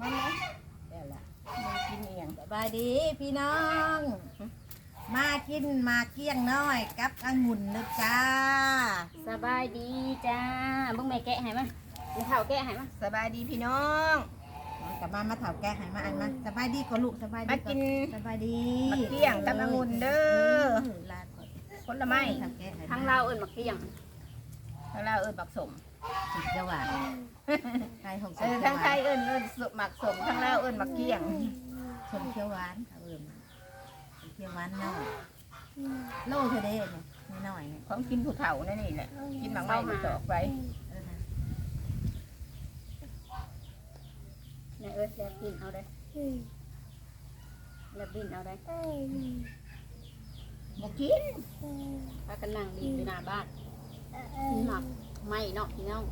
มันนะเดี๋ยวละมันกินเอียงสบายดีพี่น้อง มากินมาเกี้ยงน้อยกับองุ่นเลยจ้า สบายดีจ้าเบิ่งแม่แกะให้มาแม่เฒ่าแกะให้มาสบายดีพี่น้อง กลับมามาเถาแกะให้มาอันมาสบายดีก็ลูกสบายดีมากินสบายดีมาเกี้ยงกับองุ่นเด้อ ลาก่อนผลไม้ เถาแกะให้ทั้งเราวเอิ้นมักเกี้ยงทางลาวเอิ้นบักสม สุดจะหวานไก่ของเออทางไทยเอิ้นเอิ้นสุหมักสมทางลาวเอิ้นบักเกี้ยงสมเขียวหวานเอาเอิ่มสมเขียวหวานน้อยโลเธอเด้เนี่ยน้อยๆเนี่ยของกินผู้เฒ่านั่นนี่แหละกินหมักไม้มันตอกไปเออฮะแม่เอิ้นแล้วบินเอาได้แล้วบินเอาได้บ่กินพากันนั่งดีอยู่หน้าบ้านหมัก ไม่เนาะพี่น้อง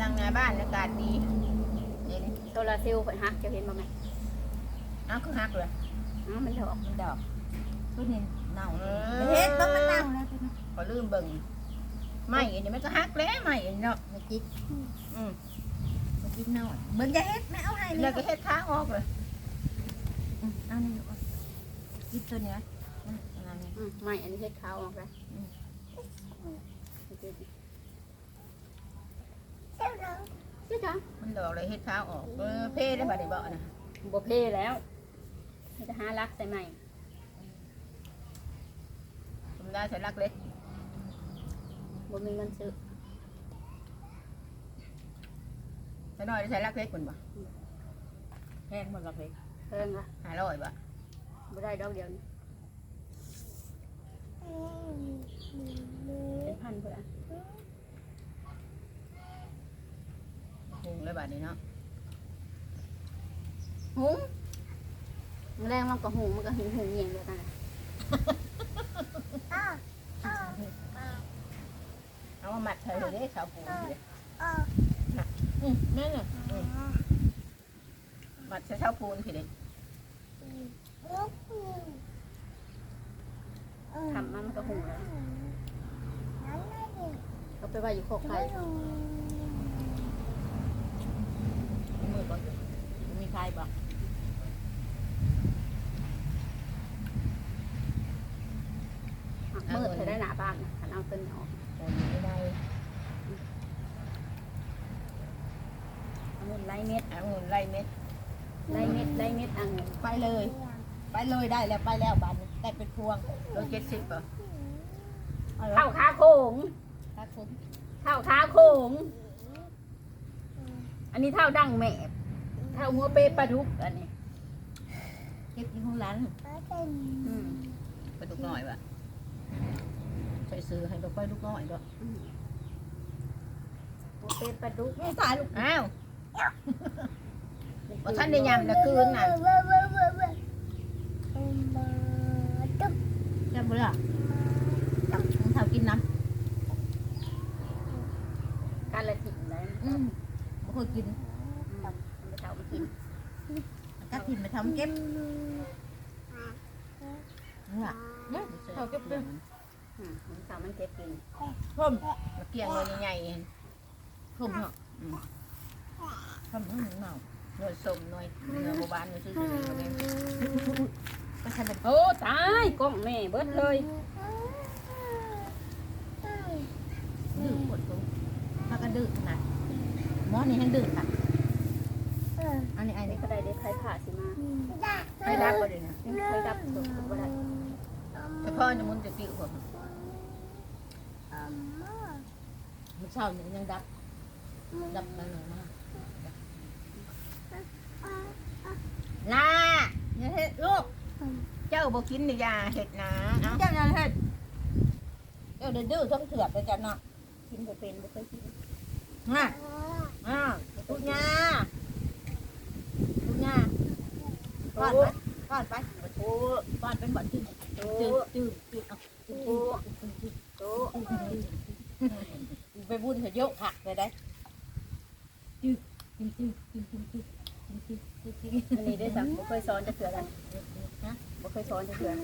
นั่งหน้าบ้านอากาศดีเย็นโซลาร์เซลล์เพิ่นฮักเจ้าเห็นบ่แม่เอ้าคือฮักเลยอ้าวมันดอกมันดอกตัวนี้เน่าเอเฮ็ดอต้องมันเน่าแล้วตัวนี้ก็ลืมเบิ่งไม่อันนี้มันก็ฮักแล้วไม่อันนี้เนาะมาจิกอืมมาจิกหน่อยเบิ่งจะเฮ็ดไม่เอาให้แล้นี่วก็เฮ็ดค้างออกเลยอืมเอานี่เอาจิกตัวเนี้ยมันอันนี้อืมไม่อันนี้เฮ็ดขาวออกได้เจ้าจ้ามันดอกเลยเฮ็ดค้างออกเออเพ่ได้บ่ได้บ่นะบ่เพ่แล้วมันจะหารักใส่ใหม่ธรรมดาใส่ลักเล็กบ่มีเงินซื้อใส่น้อยใส่ลักเล็กคนบ่แพงหมดละเพเพิ่งละห้าร้อยบ่บ่ได้ดอกเดียวนี่เป็นพันเพื่อน หุงเลยบา ดนี้เนาะหุงมันแรงมันก็หุงมันก็หุงหุงเงียงเดียวกันน่ะเอามามัดใส่เลยเด้สาวปูนสิเด้อืมนั่นน่ะมัดใส่สาวปูนสิเด้ทำมันมันก็หุงแล้วก็ไปไว้อยู่โคกไก่ มือก่อนมีใครบ่หักมืดเธอได้หนาบ้านน่ะขันเอาต้นออกใส่อยู่ในเอาเงินไล่เม็ดเอาเงินไล่เม็ดไล่เม็ดไล่เม็ดเอาเงินไปเลย ไปเลยได้แล้วไปแล้วบานนี้ได้เป็นพวงโลเจ็ดสิบป่ะเอาละเท่าขาโขงครับผมเท่าขาโขง อันนี้เท่าดั้งแม่เท่าหัวเปปลาดุกอันนี้เก็บที่ห้องร้านอืมไปลูกน้อยป่ะใส่ซื้อให้ลูกไปลูกน้อยด้วยอืมหัวเปปลาดุกไม่สายลูกอ้าวว่าท่านได้ยำนะคืนน่ะจะบ่ล่ะจับของเท้ากินน้การละถิ่นได้ำอืมบ่ เคยกินอืมมันไปเท่ามากินก็ถิ่นไปทำเก็บนี่ล่ะเนี่ยเท้าเก็บเป็นอืมมันเท่ามันเก็บกินพ่มมาเกี่ยงเลยใหญ่พ่มเนาะพ่มเนาะเนาๆหน่วยสมหน่วยเนื้อโบบานหน่วยซื้อๆก็ได้ก็ใช่เป็นโอ้ตายกล้องแม่เบิดเลยดื้อปวดตัวถ้าก็ดื้อขนาดห มอนี่ให้ดื้อค่ะอันนี้อันนี่นี้ก็ได้ได้ใครผ่าสิมาไม่รับก็ได้นะใครดับตัวก็ได้แต่พ่อจะมุนจะติวผมมันเช้านี่ยังดับดับนั่นเลยนะลาอย่าเฮ็ดลูก เจ้าบ่กินนี่ยาเห็ดนะเอ้าเจ้าอย่าเฮ็ดเจ้าเดือดดื้อต้องเถื่อนไปจ้ะเนาะกินบ่เป็นบ่เคยกินฮะ ป้อนไปโอ้ป้อนเป็นบ่อนจืดจืดจืดจืดโอ้โอ้ไปบุญเถอะเยอะผักเลยได้จืดจืดจืดจืดจืดอันนี้ได้สักบ่เคยสอนจะเถื่อนนะบ่เคยสอนจะเถื่อน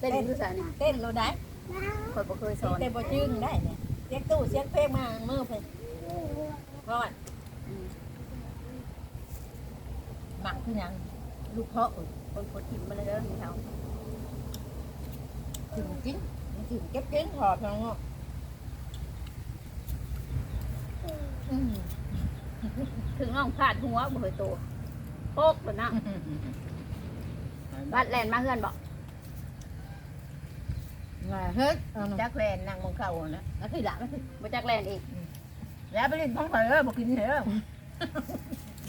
เต้นรู้สันเต้นเราได้คนบ่เคยสอนเต้นบ่จึ้งได้เนี่ยเสียงตู้เสียงเพลงมาเมื่อเพิ่นพอดหมักคือยัง ลูกเพาะเอ้ยคนกดถิ่มมาเลยเด้อมีเขาถึงกินมันถึงเก็บกินพอเพียงเนาะอืมถึงน้องพลาดหัวบ่เคยโตโป๊กบนนะบัดแลนมาเฮือนบอกว่าเฮ็ดเอาเนาะจักแลนนั่งมองเข้านะแล้วคือละมันคือบ่จักแลนอีก แล้วไปเล่นของข่อยเอ้ยบ่กินเด้อ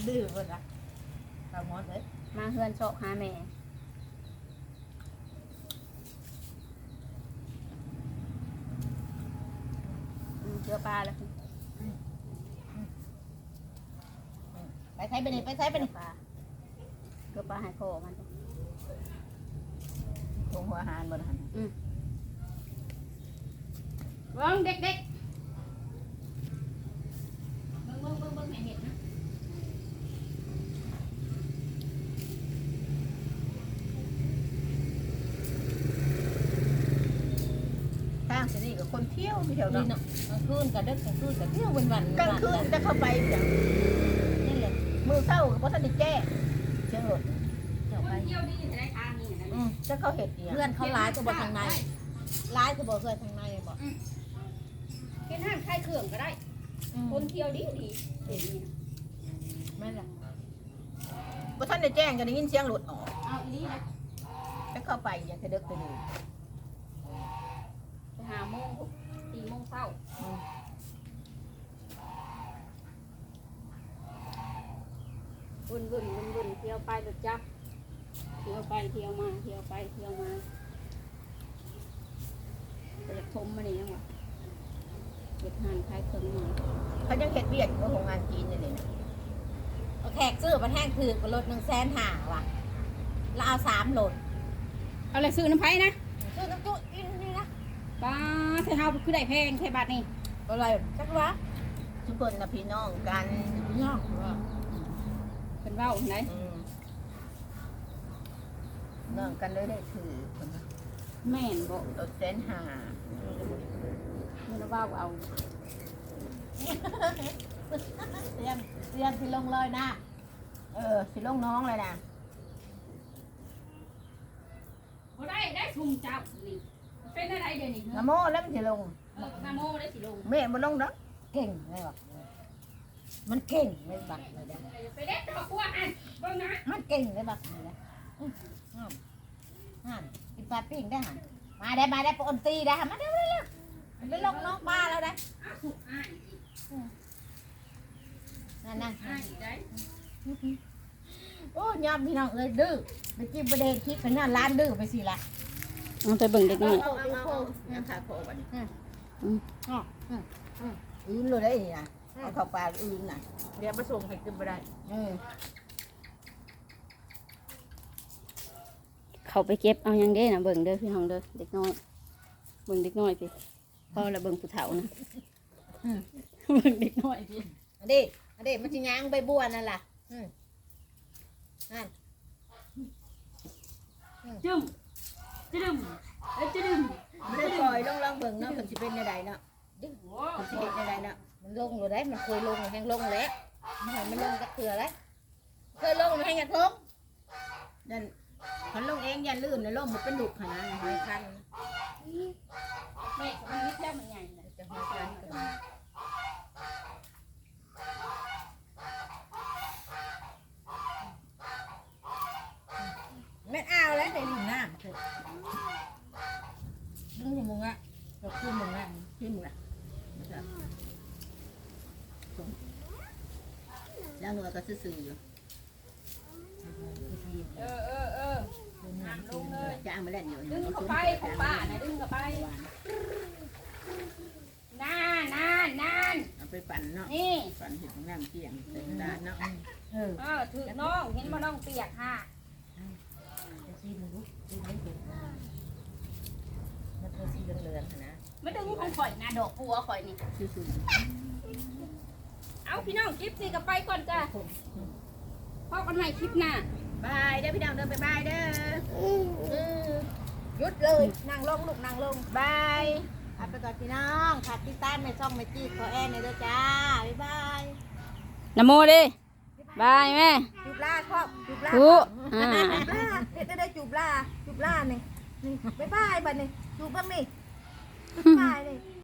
ดื้อเพิ่นละตามหมดเลย มาเฮือนโชคหาแม่อืมเชื้อปลาแล้วไปใช้ไปนี่ไปใช้ไปเชื้อนี่ปลาเชื้อปลาให้โคมันจ้ะตรงหัวอาหารบ่ทันเบิ่งเด็กๆเบิ่งเบิ่งเบิ่งเบิ่งให้เห็นนะ ทางสินี่ก็ คนเที่ยวมีแถวนี่เนาะเนาะกลางคืนกับดึกกลางคืนกับเที่ยววันวันกลางคืนจะเข้าไปจังนี่แหละมือเข้าก็บ่ทันได้แจ้งเชิงรถเดี๋ยวคไปนเที่ยวนี่จะได้ทางนี่นะอืมจะเข้าเฮ็ดอีหยังเพื่อนเขาร้ายก็บอกทางในร้ายก็บอกเพื่อนทางในบอกเป็นห้างคลายเครื่องก็ได้ คนเที่ยวดีดีเห็นนี่นะแม่นล่ะบ่ทันได้แจ้งก็ได้ยินเสียงรถออกเอาอีนี่นะจะเข้าไปอย่างกระดึกไปเลยไป หาโมงสี่โมงเช้าวุ่นวุ่นวุ่นวุ่นเที่ยวไปรถจักรเที่ยวไปเที่ยวมาเที่ยวไปเที่ยวมาไปจากชมมานี่ยังวะเก็บหานคลายเครื่องมาเขายังเฮ็ดเวียกอยู่โรงงานจีนนี่นี่นะเอาแขกซื้อมาแท่งถือกรถหนึ่งแสนห้าว่ะ แล้วเอาสามโหลด เอาอะไรซื้อน้ำไผ่นะ ซื้อน้ำจุอินนี่นะ ป้าเธอเฮาคือได้แพงแค่บาทนี่อะไรจักวะทุกคนน่ะพี่น้องกันพี่น้องว่าเป็นเว้าไหนอืมน้องกันเลยได้ถือคนนะแม่นบอกรถแสนห้ามันเว้าเอาเตรียมเตรียมที่ลงเลยนะ เออสิลงน้องเลยนะบ่ได้ได้ทุ่มจับนี่ เป็นอะไรเดี๋ยวนี้นะโมแล้วมันสิลง เออนาโมได้สิลงแม่บ่ลงดอกเก่งเลยบอกมันเก่งเลยบักเลยนะไปเด็ดดอกบัวอันเบิ่งนะมันเก่งเลยบักเลยนะอื้ออ้าวหันกินปลาปิ้งได้หันมาได้มาได้ปนตีได้หันมาเร็วเร็วเร็วมันไปลงน้องปลาแล้วนะอ้าวถูกอ่านอีกนั่นนั่นอ่านอีกได้โอ้ยอมพี่น้องเอ้ยดื้อไปกินประเด็นคิดไปนั่นร้านดื้อไปสิละ เอาไปเบิ่งเด็กน้อยเอาเอาเอาเอาขาโคบัดนี้อื่นเลยได้นี่นะเอาเข้าปากอื่นน่ะเดี๋ยวมาส่งให้กินบ่ได้เออเขาไปเก็บเอายังเด้นะเบิ่งเด้อพี่น้องเด้อเด็กน้อยเบิ่งเด็กน้อยสิพอแล้วเบิ่งผู้เฒ่านะเบิ่งเด็กน้อยสิอันนี้อันนี้มันจะย่างใบบัวนั่นล่ะอืมนั่นจึ้ม จึ้มเอ้ยจึ้มไม่ได้ปล่อยลงลองเบิ่งเนาะเพิ่นสิเป็นจังไดเนาะโอ้โหเพิ่นสิเฮ็ดจังไดเนาะมันลงเลยได้มันเคยลงแห้งลงแล้วมันให้มันลงกระเถื่อแล้วเคยลงมันให้กระทงนั่นเพิ่นลงเองอย่าลื่นแล้วลงบ่เป็นลูกหั่นนะหอยคันแม่มันนิดแล้วมันใหญ่นะ จะหอยคันกัน ไม่เอาแล้วในลิงน้ำเถอะดึงอยู่มึงอะดอกขึ้นมึงอะ ขึ้นล่ะ แล้วหนูก็ซื่อๆอยู่เออเออเออน้ำลงเลยจะเอามาเล่นอยู่ดึงเข้าไปของป้านะดึงเข้าไปนานนานนานเอาไปปั่นเนาะนี่ปั่นเห็ดของน้ำเกี่ยงใส่กระดาษเนาะเออเออถือน้องเห็นว่าน้องเปียกค่ะจะซีมึงรู้ซีไม่เห็นมันเป็นสีเหลืองๆนะมาดึงของข่อยนะดอกบัวข่อยนี่ซื่อ เอาพี่น้องคลิปนี้ก็ไปก่อนจ้ะพบกันใหม่คลิปหน้าๆบายเด้อพี่น้องเด้อบ๊ายบายเด้อหยุดเลยนั่งลงลูกนั่งลงบายเอาไปก่อนพี่น้องฝากติดตามในช่องเมจี้ขอแอนในอยเด้อจ้าบ๊ายบายนโมดิบายแม่จุ๊บลาชอบจูบลาผู้อ่าจูบลาเฮ็ดได้ได้จูบลาจูบลานี่นี่บ๊ายบายบัดนี้จูบบ้างนี่บ๊ายบายนี่